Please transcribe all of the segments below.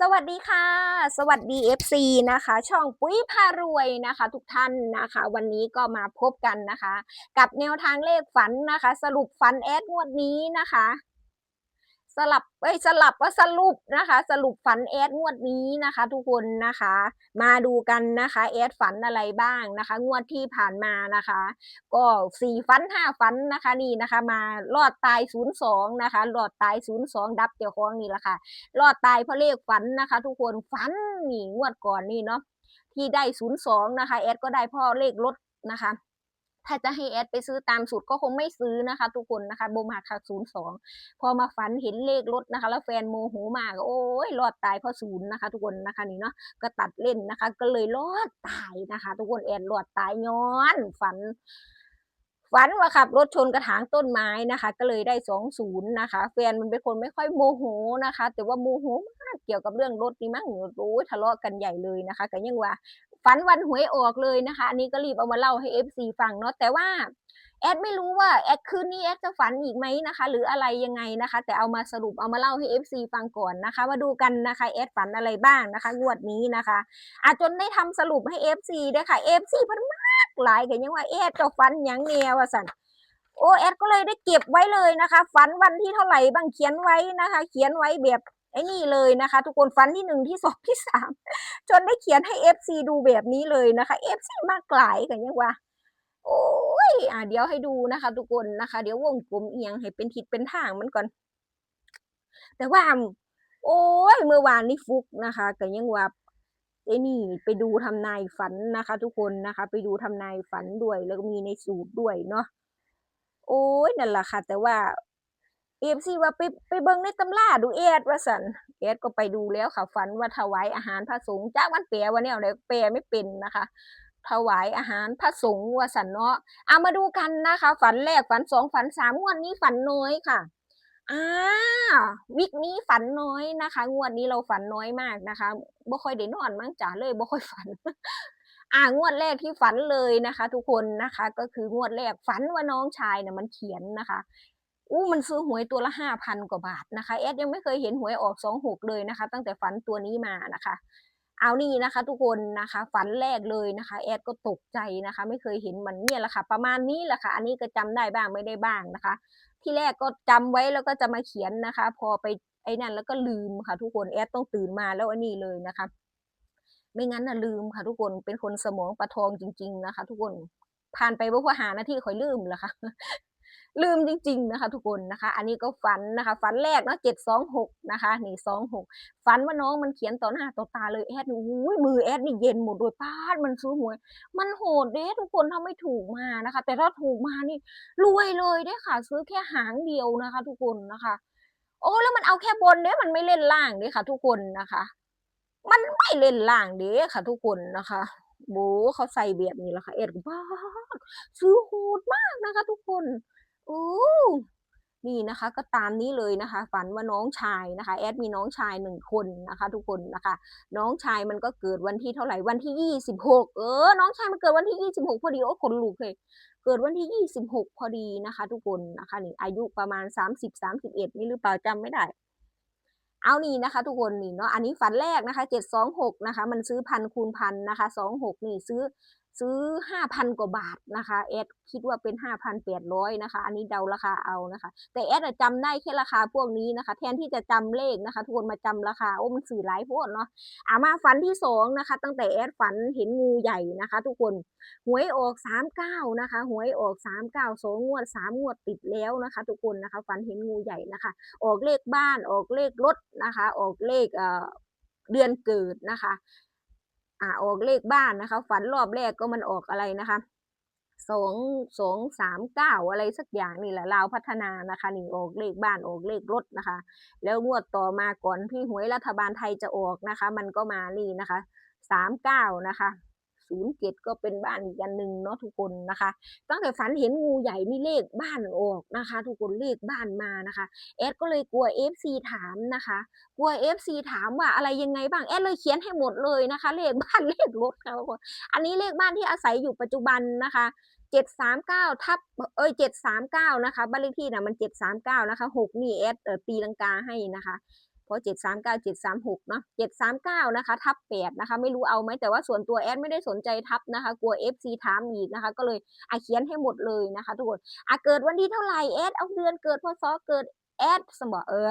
สวัสดีค่ะ สวัสดี FC นะคะ ช่องปุ้ยพารวยนะคะ ทุกท่านนะคะ วันนี้ก็มาพบกันนะคะ กับแนวทางเลขฝันนะคะ สรุปฝันแอดงวดนี้นะคะ สลับเอ้ยสลับว่าสรุปนะคะ สรุปฝันแอดงวดนี้นะคะ ทุกคนนะคะ มาดูกันนะคะแอดฝันอะไรบ้างนะคะ งวดที่ผ่านมานะคะ ก็สี่ฝันห้าฝันนะคะนี่นะคะ มารอดตายศูนย์สองนะคะรอดตายศูนย์สองดับเจ้าของนี่แหละค่ะรอดตายเพราะเลขฝันนะคะ ทุกคนฝันนี่งวดก่อนนี่เนาะที่ได้ศูนย์สองนะคะแอดก็ได้พ่อเลขรถนะคะ ถ้าจะให้แอดไปซื้อตามสูตรก็คงไม่ซื้อนะคะ ทุกคนนะคะโบมาค่ะศูนย์สองพอมาฝันเห็นเลขรถนะคะ แล้วแฟนโมโหมากโอ้ยรอดตายเพราะศูนย์นะคะ ทุกคนนะคะนี่เนาะก็ตัดเล่นนะคะ ก็เลยรอดตายนะคะ ทุกคนแอดรอดตายย้อนฝันฝันว่าขับรถชนกระถางต้นไม้นะคะ ก็เลยได้สองศูนย์นะคะ แฟนมันเป็นคนไม่ค่อยโมโหนะคะ แต่ว่าโมโหมากเกี่ยวกับเรื่องรถนี่มั้งโอ้ยทะเลาะกันใหญ่เลยนะคะก็ยังว่า ฝันวันหวยออกเลยนะคะ อันนี้ก็รีบเอามาเล่าให้ FC ฟังเนาะแต่ว่าแอดไม่รู้ว่าแอดคืนนี้แอดจะฝันอีกไหมนะคะ หรืออะไรยังไงนะคะ แต่เอามาสรุปเอามาเล่าให้ FC ฟังก่อนนะคะ มาดูกันนะคะแอดฝันอะไรบ้างนะคะงวดนี้นะคะอาจจนได้ทำสรุปให้ FC ด้วยค่ะ FC พันมากหลายกันยังว่าแอดจะฝันยังแนวว่าสันโอแอดก็เลยได้เก็บไว้เลยนะคะ ฝันวันที่เท่าไหร่บางเขียนไว้นะคะ เขียนไว้แบบ ไอ้นี่เลยนะคะ ทุกคนฝันที่หนึ่งที่สองที่สามจนได้เขียนให้ FC ดูแบบนี้เลยนะคะ FC มากหลายกันยังว่าโอ้ยอะเดี๋ยวให้ดูนะคะ ทุกคนนะคะ เดี๋ยววงกลมเอียงให้เป็นทิศเป็นทางมันก่อน แต่ว่า โอ้ยเมื่อวานนี้ฟุกนะคะก็ยังว่าไอ้นี่ไปดูทำนายฝันนะคะ ทุกคนนะคะ ไปดูทำนายฝันด้วยแล้วก็มีในสูตรด้วยเนาะโอ้ยนั่นแหละค่ะ แต่ว่า เอฟซีว่าไปไปเบิ่งในตำราดูเอดว่าสันเอดก็ไปดูแล้วค่ะฝันว่าถวายอาหารพระสงฆ์จากวันแปลว่าแนวไหนแปลไม่เป็นนะคะ ถวายอาหารพระสงฆ์ว่าสันเนาะเอามาดูกันนะคะ ฝันแรกฝันสองฝันสามงวดนี้ฝันน้อยค่ะอ่าวิกนี้ฝันน้อยนะคะ งวดนี้เราฝันน้อยมากนะคะบ่ค่อยได้นอนมั้งจ๋าเลยบ่ค่อยฝันอ่างวดแรกที่ฝันเลยนะคะ ทุกคนนะคะ ก็คืองวดแรกฝันว่าน้องชายเนี่ยมันเขียนนะคะ อู้มันซื้อหวยตัวละห้าพันกว่าบาทนะคะแอดยังไม่เคยเห็นหวยออกสองหกเลยนะคะ ตั้งแต่ฝันตัวนี้มานะคะ เอานี่นะคะ ทุกคนนะคะ ฝันแรกเลยนะคะแอดก็ตกใจนะคะ ไม่เคยเห็นมันเนี่ยแหละค่ะ ประมาณนี้แหละค่ะ อันนี้ก็จำได้บ้างไม่ได้บ้างนะคะ ที่แรกก็จำไว้แล้วก็จะมาเขียนนะคะ พอไปไอ้นั่นแล้วก็ลืมค่ะ ทุกคนแอดต้องตื่นมาแล้วอันนี้เลยนะคะ ไม่งั้นนะลืมค่ะ ทุกคนเป็นคนสมองประทองจริง ๆนะคะ ทุกคนผ่านไปบ่พอหานาที่คอยลืมแล้วค่ะ ลืมจริง ๆ นะคะทุกคนนะคะ อันนี้ก็ฝันนะคะฝันแรกเนาะเจ็ดสองหกนะคะนี่สองหกฝันว่าน้องมันเขียนต่อหน้าต่อตาเลยแอดอุ้ยมือแอดนี่เย็นหมดเลยป้าดมันซื้อหวย มันโหดเด้ทุกคนถ้าไม่ถูกมานะคะ แต่ถ้าถูกมานี่รวยเลยได้ค่ะ ซื้อแค่หางเดียวนะคะ ทุกคนนะคะ โอ้แล้วมันเอาแค่บนเด้มันไม่เล่นล่างเด้ค่ะ ทุกคนนะคะ มันไม่เล่นล่างเด้ค่ะ ทุกคนนะคะโบเขาใส่แบบนี้แหละค่ะเอ็ดบ้าซื้อโหดมากนะคะ ทุกคน อู้นี่นะคะก็ตามนี้เลยนะคะ ฝันว่าน้องชายนะคะ แอดมีน้องชายหนึ่งคนนะคะ ทุกคนนะคะ น้องชายมันก็เกิดวันที่เท่าไหร่วันที่ยี่สิบหกเออ น้องชายมันเกิดวันที่ยี่สิบหกพอดีโอ้ขนลุกเลยเกิดวันที่ยี่สิบหกพอดีนะคะ ทุกคนนะคะนี่อายุประมาณสามสิบสามสิบเอ็ดนี่หรือเปล่าจำไม่ได้ เอานี่นะคะ ทุกคนนี่เนาะอันนี้ฝันแรกนะคะเจ็ดสองหกนะคะ มันซื้อพันคูณพันนะคะสองหกนี่ซื้อ ซื้อห้าพันกว่าบาทนะคะแอดคิดว่าเป็นห้าพันแปดร้อยนะคะ อันนี้เดาราคาเอานะคะ แต่แอดอะจำได้แค่ราคาพวกนี้นะคะ แทนที่จะจำเลขนะคะทุกคนมาจำราคาโอ้มันสื่อหลายพวกเนาะอามาฝันที่สองนะคะ ตั้งแต่แอดฝันเห็นงูใหญ่นะคะ ทุกคนหวยออกสามเก้านะคะหวยออกสามเก้าสองงวดสามงวดติดแล้วนะคะ ทุกคนนะคะ ฝันเห็นงูใหญ่นะคะ ออกเลขบ้านออกเลขรถนะคะ ออกเลขเอ่อเดือนเกิดนะคะ อ่าออกเลขบ้านนะคะ ฝันรอบแรกก็มันออกอะไรนะคะสองสองสามเก้าอะไรสักอย่างนี่แหละเราพัฒนานะคะนี่ออกเลขบ้านออกเลขรถนะคะ แล้วงวดต่อมาก่อนที่หวยรัฐบาลไทยจะออกนะคะ มันก็มานี่นะคะสามเก้านะคะ ศูนย์เจ็ดก็เป็นบ้านอีกอันหนึ่งเนาะทุกคนนะคะ ตั้งแต่ฝันเห็นงูใหญ่นี่เลขบ้านออกนะคะ ทุกคนเลขบ้านมานะคะแอดก็เลยกลัว FC ถามนะคะ กลัว FC ถามว่าอะไรยังไงบ้างแอดเลยเขียนให้หมดเลยนะคะ เลขบ้านเลขรถค่ะทุกคนอันนี้เลขบ้านที่อาศัยอยู่ปัจจุบันนะคะเจ็ดสามเก้าทับเอ้ยเจ็ดสามเก้านะคะบ้านเลขที่นะมันเจ็ดสามเก้านะคะหกนี่แอดเออตีลังกาให้นะคะ เพราะเจ็ดสามเก้าเจ็ดสามหกเนาะเจ็ดสามเก้านะคะทับแปดนะคะ ไม่รู้เอาไหมแต่ว่าส่วนตัวแอดไม่ได้สนใจทับนะคะ กลัวเอฟซีถามอีกนะคะ ก็เลยอาเขียนให้หมดเลยนะคะ ทุกคนอะเกิดวันที่เท่าไหร่แอดเอาเดือนเกิดพศเกิดแอดสมอเออ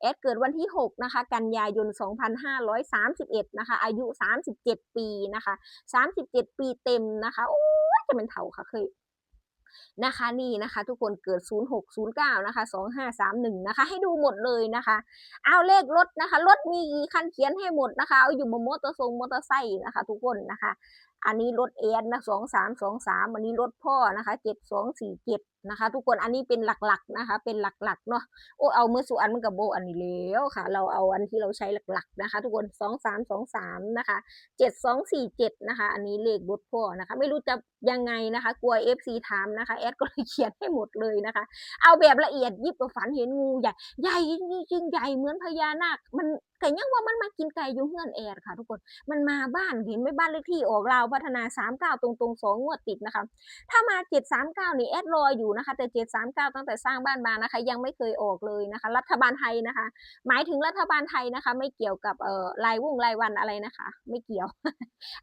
แอดเกิดวันที่ 6 นะคะ กันยายน 2531 นะคะ อายุ 37 ปีนะคะ 37 ปีเต็มนะคะ โอ้จะเป็นเถ่าค่ะเคย นะคะนี่นะคะ ทุกคนเกิด 0609 นะคะ 2531 นะคะ ให้ดูหมดเลยนะคะ เอาเลขรถนะคะ รถมีกี่คันเขียนให้หมดนะคะ เอาอยู่บนมอเตอร์ทรงมอเตอร์ไซค์นะคะ ทุกคนนะคะ อันนี้รถเอนนะ2323อันนี้รถพ่อนะคะ7247 นะคะ ทุกคนอันนี้เป็นหลักๆนะคะ เป็นหลักๆเนาะโอ้เอาเมื่อสุอันมันกับโบอันนี้แล้วค่ะ เราเอาอันที่เราใช้หลักๆนะคะ ทุกคนสองสามสองสามนะคะเจ็ดสองสี่เจ็ดนะคะ อันนี้เลขรถพ่อนะคะ ไม่รู้จะยังไงนะคะ กลัวเอฟซีถามนะคะแอดก็เลยเขียนให้หมดเลยนะคะ เอาแบบละเอียดยิบกับฝันเห็นงูใหญ่ใหญ่จริงๆใหญ่เหมือนพญานาคมันแต่ยังว่ามันมากินไก่อยุ่เฮือนแอดค่ะทุกคน มันมาบ้านเห็นไม่บ้านเลขที่ออกเราวพัฒนาสามเก้าตรงๆสองงวดติดนะคะ ถ้ามาเจ็ดสามเก้านี่แอดรออยู่นะคะ แต่เจ็ดสามเก้าตั้งแต่สร้างบ้านมานะคะ ยังไม่เคยออกเลยนะคะ รัฐบาลไทยนะคะ หมายถึงรัฐบาลไทยนะคะ ไม่เกี่ยวกับเอ่อรายวุ่งรายวันอะไรนะคะ ไม่เกี่ยว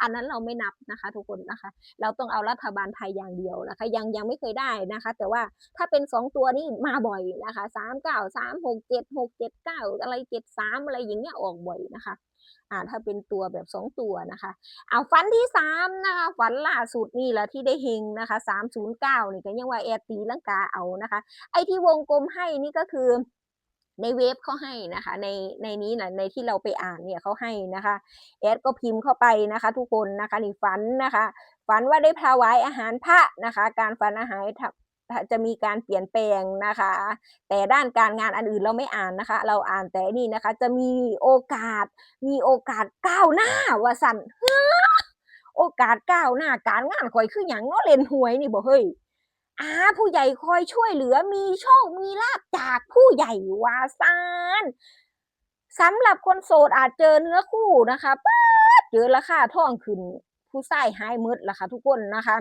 อันนั้นเราไม่นับนะคะ ทุกคนนะคะ เราต้องเอารัฐบาลไทยอย่างเดียวนะคะ ยังยังไม่เคยได้นะคะ แต่ว่าถ้าเป็นสองตัวนี่มาบ่อยนะคะสามเก้าสามหกเจ็ดหกเจ็ดเก้าอะไรเจ็ดสามอะไรอย่างเงี้ยออกบ่อยนะคะ อ่าถ้าเป็นตัวแบบสองตัวนะคะเอาฝันที่สามนะคะฝันล่าสุดนี่แหละที่ได้เฮงนะคะสามศูนย์เก้านี่ก็ยังว่าแอตีลังกาเอานะคะ ไอที่วงกลมให้นี่ก็คือในเว็บเขาให้นะคะในในนี้นะในที่เราไปอ่านเนี่ยเขาให้นะคะแอดก็พิมพ์เข้าไปนะคะ ทุกคนนะคะนี่ฝันนะคะ ฝันว่าได้ถวายอาหารพระนะคะ การฝันอาหาร จะมีการเปลี่ยนแปลงนะคะ แต่ด้านการงานอันอื่นเราไม่อ่านนะคะ เราอ่านแต่นี่นะคะ จะมีโอกาส มีโอกาสก้าวหน้าว่าสันเฮ้อโอกาสก้าวหน้าการงานคอยคืออย่างเนาะเล่นหวยนี่บ่เฮ้ยอาผู้ใหญ่คอยช่วยเหลือมีโชคมีลาบจากผู้ใหญ่วาซานสำหรับคนโสดอาจเจอเนื้อคู่นะคะป๊าเจอราคาท่องขึ้นผู้ชายหายมืดละค่ะทุกคนนะคะ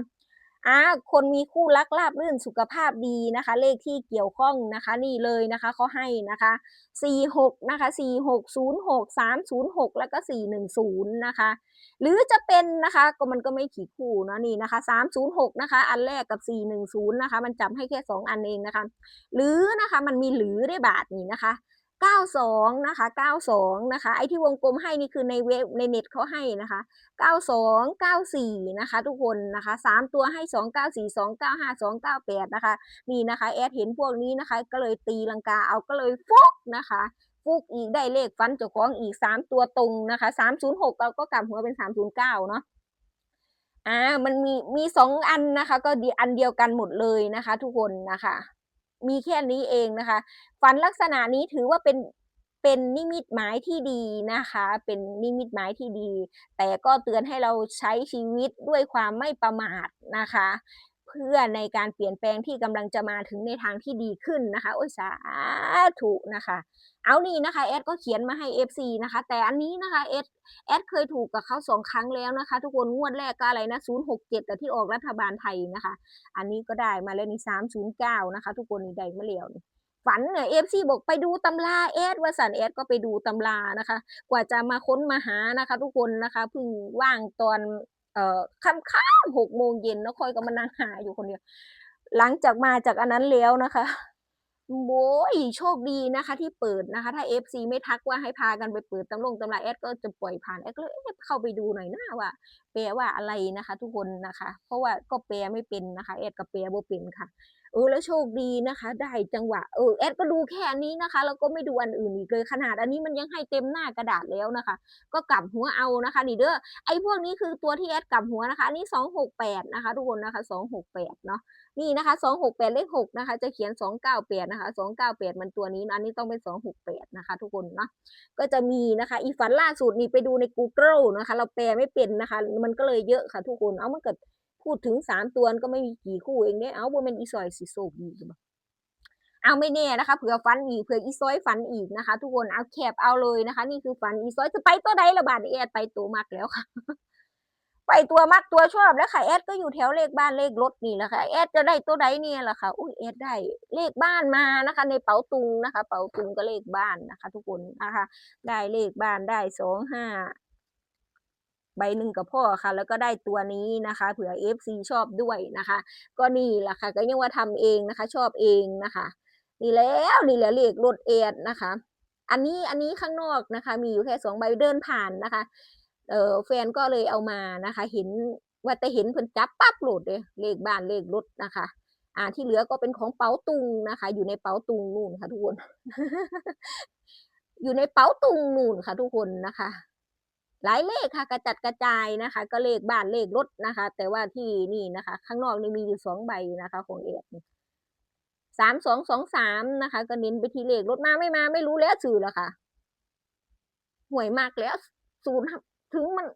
อ่าคนมีคู่รักราบรื่นสุขภาพดีนะคะ เลขที่เกี่ยวข้องนะคะ นี่เลยนะคะเขาให้นะคะสี่หกนะคะสี่หกศูนย์หกสามศูนย์หกแล้วก็สี่หนึ่งศูนย์นะคะ หรือจะเป็นนะคะก็มันก็ไม่ขี่คู่เนาะนี่นะคะสามศูนะคะ อันแรกกับสี่หนึ่งศูนย์นะคะ มันจำให้แค่สองอันเองนะคะ หรือนะคะมันมีหรือได้บาทนี่นะคะ เก้าสองนะคะเก้าสองนะคะ ไอ้ที่วงกลมให้นี่คือในเว็บในเน็ตเขาให้นะคะเก้าสองเก้าสี่นะคะ ทุกคนนะคะสามตัวให้สองเก้าสี่สองเก้าห้าสองเก้าแปดนะคะ นี่นะคะ แอดเห็นพวกนี้นะคะ ก็เลยตีลังกาเอาก็เลยฟุกนะคะฟุกอีกได้เลขฟันเจ้าของอีกสามตัวตรงนะคะสามศูนย์หกเราก็กลับหัวเป็นสามศูนย์เก้าเนาะอ่า มันมีมีสองอันนะคะ ก็ดีอันเดียวกันหมดเลยนะคะ ทุกคนนะคะ มีแค่นี้เองนะคะ ฝันลักษณะนี้ถือว่าเป็นเป็นนิมิตหมายที่ดีนะคะ เป็นนิมิตหมายที่ดี แต่ก็เตือนให้เราใช้ชีวิตด้วยความไม่ประมาทนะคะ เพื่อในการเปลี่ยนแปลงที่กำลังจะมาถึงในทางที่ดีขึ้นนะคะโอ้ยสาธุนะคะ เอานี่นะคะแอดก็เขียนมาให้ FC นะคะ แต่อันนี้นะคะแอดแอดเคยถูกกับเขาสองครั้งแล้วนะคะ ทุกคนงวดแรกก็อะไรนะ067 แต่ที่ออกรัฐบาลไทยนะคะ อันนี้ก็ได้มาแล้วนี่309 นะคะ ทุกคนนี่ได้มาแล้วนี่ฝันเนี่ยเอฟซีบอกไปดูตำราเอสว่าสันเอสก็ไปดูตำรานะคะ กว่าจะมาค้นมาหานะคะ ทุกคนนะคะเพิ่งว่างตอน เอ่อค่ำๆหกโมงเย็นแล้วคอยก็มานั่งหาอยู่คนเดียว หลังจากมาจากอันนั้นแล้วนะคะ โว้ยโชคดีนะคะ ที่เปิดนะคะ ถ้าเอฟซีไม่ทักว่าให้พากันไปเปิดตำลงตำราแอดก็จะปล่อยผ่านแอดก็เลยเอ๊ะเข้าไปดูหน่อยนะว่าแปลว่าอะไรนะคะ ทุกคนนะคะ เพราะว่าก็แปลไม่เป็นนะคะแอดก็แปลบ่เป็นค่ะเออแล้วโชคดีนะคะ ได้จังหวะเออแอดก็ดูแค่นนี้นะคะแล้วก็ไม่ดูอันอื่นอีกเลยขนาดอันนี้มันยังให้เต็มหน้ากระดาษแล้วนะคะ ก็กลับหัวเอานะคะนี่เด้อไอ้พวกนี้คือตัวที่แอดกลับหัวนะคะอันนี้สองหกแปดนะคะ ทุกคนนะคะสองหกแปดเนาะ นี่นะคะสองหกแปดเลขหกนะคะ จะเขียนสองเก้าแปดนะคะสองเก้าแปดมันตัวนี้นะอันนี้ต้องเป็นสองหกแปดนะคะ ทุกคนเนาะก็จะมีนะคะ อีฝันล่าสุดนี่ไปดูใน Google นะคะ เราแปลไม่เป็นนะคะ มันก็เลยเยอะค่ะทุกคนเอามันเกิดพูดถึงสามตัวก็ไม่มีกี่คู่เองเนี่ยเอาบ่เป็นอีซอยสิโซกดีบ่เอาไม่แน่นะคะเผื่อฟันอีกเผื่ออีซอยฟันอีกนะคะ ทุกคนเอาแคบเอาเลยนะคะ นี่คือฟันอีซอยจะไปตัวใดละบาทแอดไปตัวมากแล้วค่ะ ไปตัวมักตัวชอบแล้วค่ะแอดก็อยู่แถวเลขบ้านเลขรถนี่แหละค่ะแอดจะได้ตัวใดเนี่ยแหละค่ะอุ้ยแอดได้เลขบ้านมานะคะ ในเป๋าตุงนะคะ เป๋าตุงก็เลขบ้านนะคะ ทุกคนนะคะ ได้เลขบ้านได้สองห้าใบหนึ่งกับพ่อค่ะ แล้วก็ได้ตัวนี้นะคะ เผื่อ FC ชอบด้วยนะคะ ก็นี่แหละค่ะ ก็ยังว่าทำเองนะคะ ชอบเองนะคะ นี่แล้วนี่แหละเลขรถเอดนะคะ อันนี้อันนี้ข้างนอกนะคะ มีอยู่แค่สองใบเดินผ่านนะคะ เออแฟนก็เลยเอามานะคะ เห็นว่าแต่เห็นเพิ่นจับปั๊บโหลดเลยเลขบ้านเลขรถนะคะ อ่าที่เหลือก็เป็นของเป๋าตุงนะคะ อยู่ในเป๋าตุงนู่นค่ะทุกคน อยู่ในเป๋าตุงนู่นค่ะ ทุกคนนะคะ หลายเลขค่ะ กระจัดกระจายนะคะ ก็เลขบ้านเลขรถนะคะ แต่ว่าที่นี่นะคะ ข้างนอกนี่มีอยู่สองใบนะคะ ของเอกสามสองสองสามนะคะ ก็เน้นไปที่เลขรถมาไม่มาไม่รู้แล้วสื่อแล้วค่ะห่วยมากแล้วศูนย์ ถึงมัน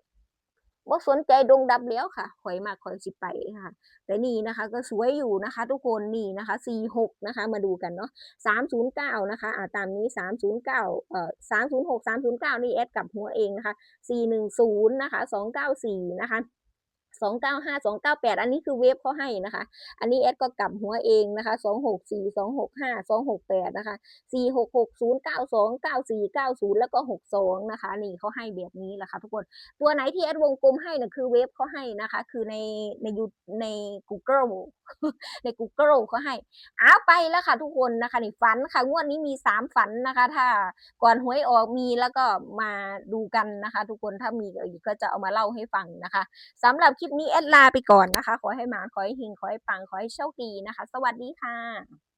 บ่สนใจดงดับแล้วค่ะข่อยมากข่อยสิไปค่ะ แต่นี่นะคะ ก็สวยอยู่นะคะ ทุกคนนี่นะคะสี่หกนะคะ มาดูกันเนาะสามศูนย์เก้านะคะอ่าตามนี้สามศูนย์เก้าเอ่อสามศูนย์หกสามศูนย์เก้านี่แอดกับหัวเองนะคะสี่หนึ่งศูนย์นะคะสองเก้าสี่นะคะ สองเก้าห้าสองเก้าแปดอันนี้คือเวฟเขาให้นะคะ อันนี้แอดก็กลับหัวเองนะคะสองหกสี่สองหกห้าสองหกแปดนะคะสี่หกหกศูนย์เก้าสองเก้าสี่เก้าศูนย์แล้วก็หกสองนะคะ นี่เขาให้แบบนี้แหละค่ะทุกคนตัวไหนที่แอดวงกลมให้นะคือเว็บเขาให้นะคะ คือในในยูใน Google ใน Google เขาให้เอาไปแล้วค่ะทุกคนนะคะนี่ฝันค่ะงวดนี้มีสามฝันนะคะ ถ้าก่อนหวยออกมีแล้วก็มาดูกันนะคะ ทุกคนถ้ามีก็จะเอามาเล่าให้ฟังนะคะสำหรับคลิปลิปนี้แอดลาไปก่อนนะคะ ขอให้หมาขอให้หิงขอให้ปังขอให้โชคดีนะคะ สวัสดีค่ะ